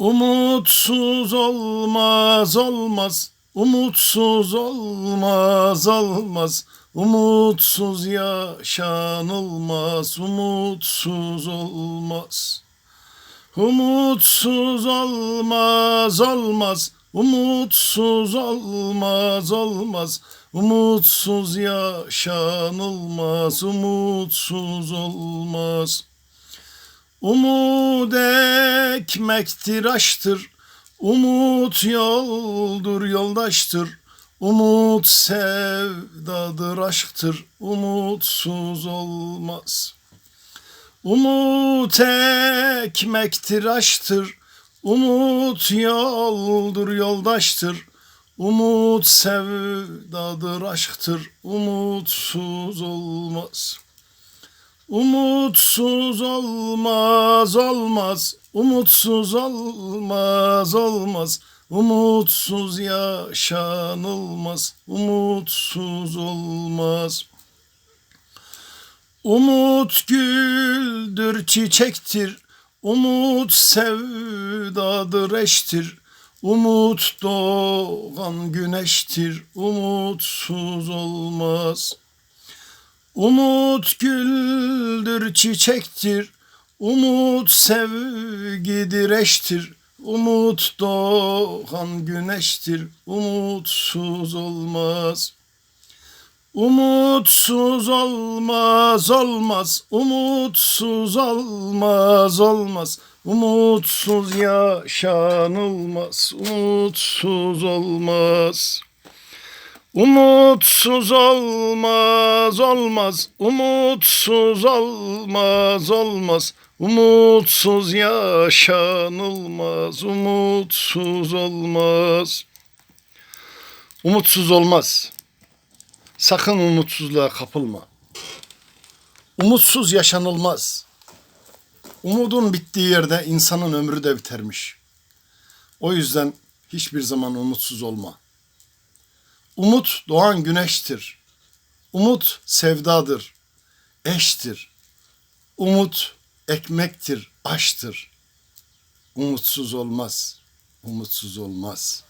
Umutsuz olmaz olmaz. Umutsuz olmaz olmaz. Umutsuz yaşanılmaz Umutsuz olmaz. Umutsuz olmaz olmaz. Umutsuz olmaz olmaz. Umutsuz yaşanılmaz Umutsuz olmaz. Umut ekmektir aştır, umut yoldur yoldaştır, umut sevdadır aşktır, umutsuz olmaz. Umut ekmektir aştır, umut yoldur yoldaştır, umut sevdadır aşktır, umutsuz olmaz.'' Umutsuz olmaz olmaz. Umutsuz olmaz olmaz. Umutsuz yaşanılmaz. Umutsuz olmaz. Umut güldür çiçektir. Umut sevdadır eştir. Umut doğan güneştir. Umutsuz olmaz Umut güldür çiçektir, umut sevgidir eştir, umut doğan güneştir, umutsuz olmaz. Umutsuz olmaz olmaz, umutsuz olmaz olmaz, umutsuz yaşanılmaz, umutsuz olmaz. Umutsuz olmaz olmaz, umutsuz olmaz olmaz, umutsuz yaşanılmaz, umutsuz olmaz. Umutsuz olmaz. Sakın umutsuzluğa kapılma. Umutsuz yaşanılmaz. Umudun bittiği yerde insanın ömrü de bitermiş. O yüzden hiçbir zaman umutsuz olma. Umut doğan güneştir. Umut sevdadır, eştir. Umut ekmektir, aştır. Umutsuz olmaz, umutsuz olmaz.''